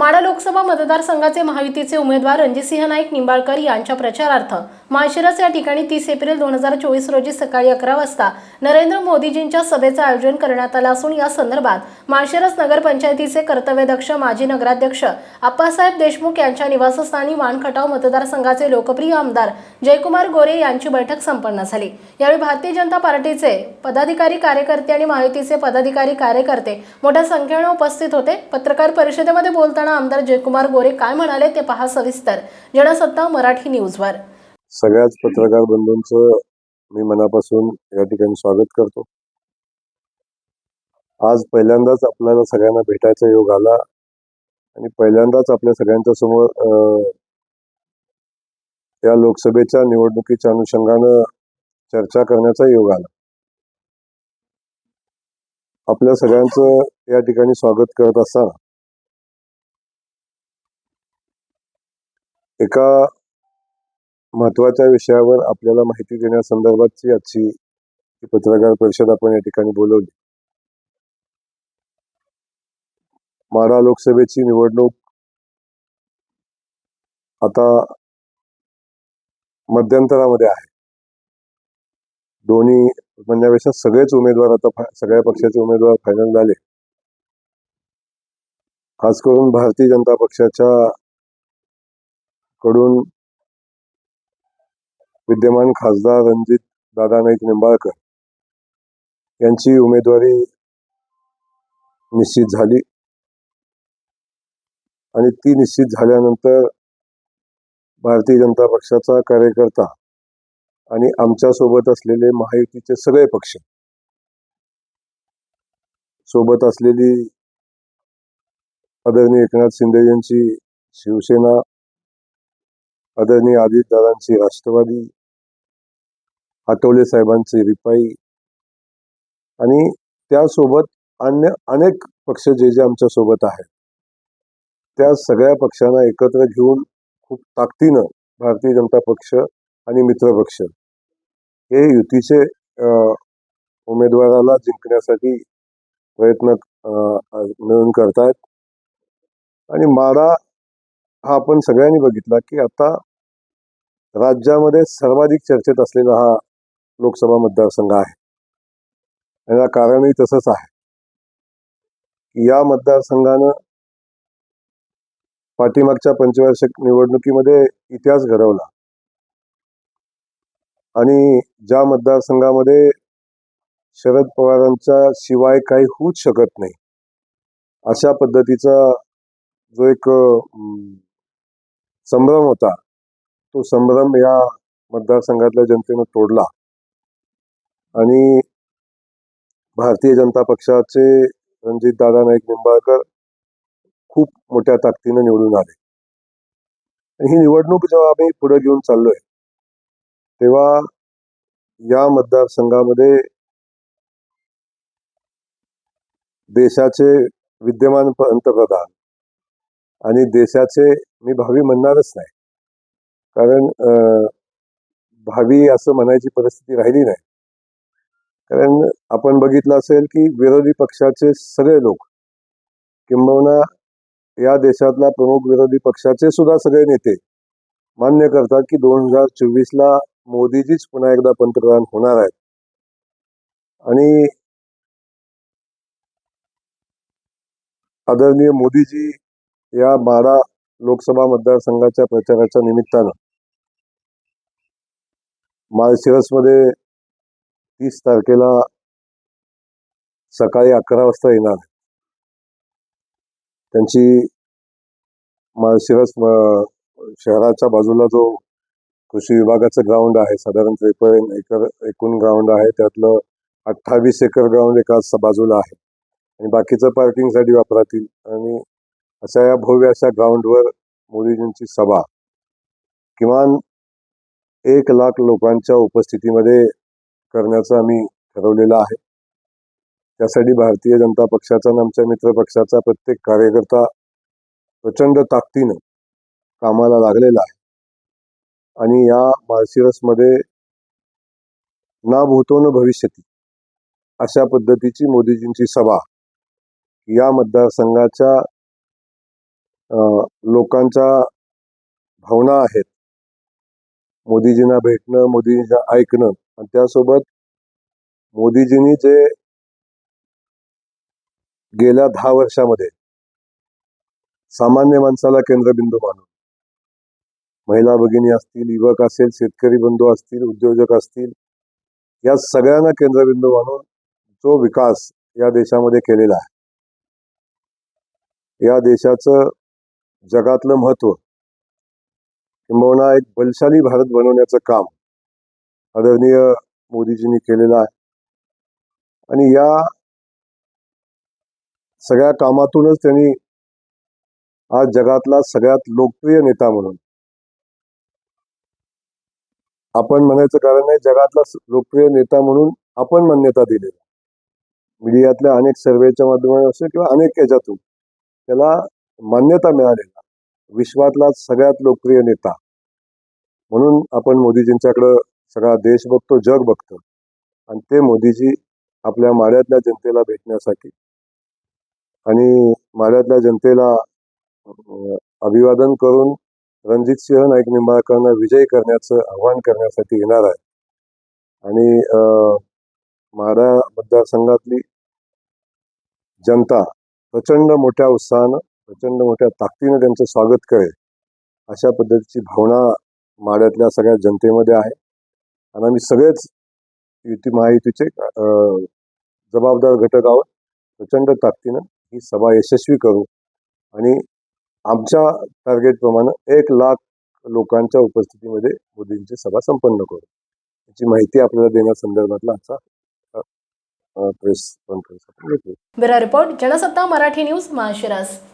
माडा लोकसभा मतदारसंघाचे महायुतीचे उमेदवार रणजितसिंह नाईक निंबाळकर यांच्या प्रचारार्थ माळशिरस या ठिकाणी तीस एप्रिल दोन हजार चोवीस रोजी सकाळी अकरा वाजता नरेंद्र मोदीजींच्या सभेचं आयोजन करण्यात आलं असून या संदर्भात माळशिरस नगरपंचायतीचे कर्तव्यदक्ष माजी नगराध्यक्ष आप्पासाहेब देशमुख यांच्या निवासस्थानी वानखटाव मतदारसंघाचे लोकप्रिय आमदार जयकुमार गोरे यांची बैठक संपन्न झाली. यावेळी भारतीय जनता पार्टीचे पदाधिकारी कार्यकर्ते आणि महायुतीचे पदाधिकारी कार्यकर्ते मोठ्या संख्येने उपस्थित होते. पत्रकार परिषदेमध्ये बोलताना आमदार जयकुमार गोरे काय म्हणाले ते पहा सविस्तर. जनसत्ता मराठी न्यूजवर. सगळ्याच पत्रकार बंधूंचं मी मनापासून या ठिकाणी स्वागत करतो. आज पहिल्यांदाच आपल्याला सगळ्यांना भेटायचा योग आला आणि पहिल्यांदाच आपल्या सगळ्यांच्या समोर अं, या लोकसभेच्या निवडणुकीच्या अनुषंगानं चर्चा करण्याचा योग आला. आपल्या सगळ्यांचं या ठिकाणी स्वागत करत असताना एका महत्त्वाच्या विषयावर आपल्याला माहिती देण्यासंदर्भातची आजची ही पत्रकार परिषद आपण या ठिकाणी बोलवली. माढा लोकसभेची निवडणूक आता मध्यंतरामध्ये आहे. दोन्ही म्हणण्यापेक्षा सगळेच उमेदवार आता सगळ्या पक्षाचे उमेदवार फायनल झाले. खास करून भारतीय जनता पक्षाच्या कडून विद्यमान खासदार रणजित दादा नाईक निंबाळकर यांची उमेदवारी निश्चित झाली. आणि ती निश्चित झाल्यानंतर भारतीय जनता पक्षाचा कार्यकर्ता आणि आमच्यासोबत असलेले महायुतीचे सगळे पक्ष सोबत असलेली आदरणीय एकनाथ शिंदे यांची शिवसेना आदरणीय अजितदादांची राष्ट्रवादी आठवले साहेबांची रिपाई आणि त्यासोबत अन्य अनेक पक्ष जे जे आमच्यासोबत आहेत त्या सगळ्या पक्षांना एकत्र घेऊन खूप ताकदीनं भारतीय जनता पक्ष आणि मित्र पक्ष हे युतीचे अं, उमेदवाराला जिंकण्यासाठी प्रयत्न मिळून करतायत. आणि माडा हा आपण सगळ्यांनी बघितला की आता राज्यामध्ये सर्वाधिक चर्चेत असलेला हा लोकसभा मतदारसंघ आहे. याला कारणही तसंच आहे. या मतदारसंघानं पाठीमागच्या पंचवार्षिक निवडणुकीमध्ये इतिहास घडवला. आणि ज्या मतदारसंघामध्ये शरद पवारांच्या शिवाय काही होऊच शकत नाही अशा पद्धतीचा जो एक संभ्रम होता तो संभ्रम या मतदारसंघातल्या जनतेनं तोडला. आणि भारतीय जनता पक्षाचे रणजित दादा नाईक निंबाळकर खूप मोठ्या ताकदीनं निवडून आले. आणि ही निवडणूक जेव्हा आम्ही पुढे घेऊन चाललोय तेव्हा या मतदारसंघामध्ये देशाचे विद्यमान पंतप्रधान आणि देशाचे मी भावी म्हणणारच नाही कारण अं, भावी असं म्हणायची परिस्थिती राहिली नाही. कारण आपण बघितलं असेल की विरोधी पक्षाचे सगळे लोक किंबहुना या देशातला प्रमुख विरोधी पक्षाचे सुद्धा सगळे नेते मान्य करतात की दोन हजार चोवीसला मोदीजीच पुन्हा एकदा पंतप्रधान होणार आहेत. आणि आदरणीय मोदीजी या बारा लोकसभा मतदारसंघाच्या प्रचाराच्या निमित्तानं माळशिरसमध्ये तीस तारखेला सकाळी अकरा वाजता येणार त्यांची माळशिरस शहराच्या बाजूला जो कृषी विभागाचं ग्राउंड आहे साधारण त्रेपन्न एकर एकूण ग्राउंड आहे त्यातलं अठ्ठावीस एकर ग्राउंड एका बाजूला आहे. आणि बाकीचं पार्किंगसाठी वापरातील आणि अशा या भव्य अशा ग्राउंडवर मोदीजींची सभा. किमान एक लाख लोकांच्या उपस्थितीमध्ये करण्याचं आम्ही ठरवलेलं आहे. त्यासाठी भारतीय जनता पक्षाचा आणि आमच्या मित्र पक्षाचा प्रत्येक कार्यकर्ता प्रचंड ताकदीनं कामाला लागलेला आहे. आणि या माळशिरसमध्ये ना भूतो न भविष्यती अशा पद्धतीची मोदीजींची सभा या मतदारसंघाच्या लोकांच्या भावना आहेत. मोदीजींना भेटणं मोदीजींना ऐकणं आणि त्यासोबत मोदीजींनी जे गेल्या दहा वर्षामध्ये सामान्य माणसाला केंद्रबिंदू मानून महिला भगिनी असतील युवक असेल शेतकरी बंधू असतील उद्योजक असतील या सगळ्यांना केंद्रबिंदू मानून जो विकास या देशामध्ये केलेला आहे. या देशाचं जगातलं महत्त्व. किंबहुना एक बलशाली भारत बनवण्याचं काम आदरणीय मोदीजींनी केलेलं आहे. आणि या सगळ्या कामातूनच त्यांनी आज जगातला सगळ्यात लोकप्रिय नेता म्हणून. आपण म्हणायचं कारण नाही जगातला लोकप्रिय नेता म्हणून आपण मान्यता दिलेली मीडियातल्या अनेक सर्वेच्या माध्यमातून असेल किंवा अनेक याच्यातून त्याला मान्यता मिळालेला विश्वातला सगळ्यात लोकप्रिय नेता. म्हणून आपण मोदीजींच्याकडं सगळा देश बघतो जग बघतो. आणि ते मोदीजी आपल्या माळ्यातल्या जनतेला भेटण्यासाठी. आणि माळ्यातल्या जनतेला अभिवादन करून रणजित सिंह नाईक निंबाळकरांना विजयी करण्याचं आव्हान करण्यासाठी येणार आहे आणि अं, मतदारसंघातली जनता प्रचंड मोठ्या उत्साहानं प्रचंड मोठ्या ताकदीनं त्यांचं स्वागत करेल अशा पद्धतीची भावना माड्यातल्या सगळ्या जनतेमध्ये आहे. आणि आम्ही सगळेच युती महायुतीचे जबाबदार घटक आहोत. प्रचंड ताकदीनं ही सभा यशस्वी करू आणि आमच्या टार्गेटप्रमाणे एक लाख लोकांच्या उपस्थितीमध्ये मोदींची सभा संपन्न करू. याची माहिती आपल्याला देण्यासंदर्भातला आजचा press conference bureau report Jansatta Marathi news माशिरस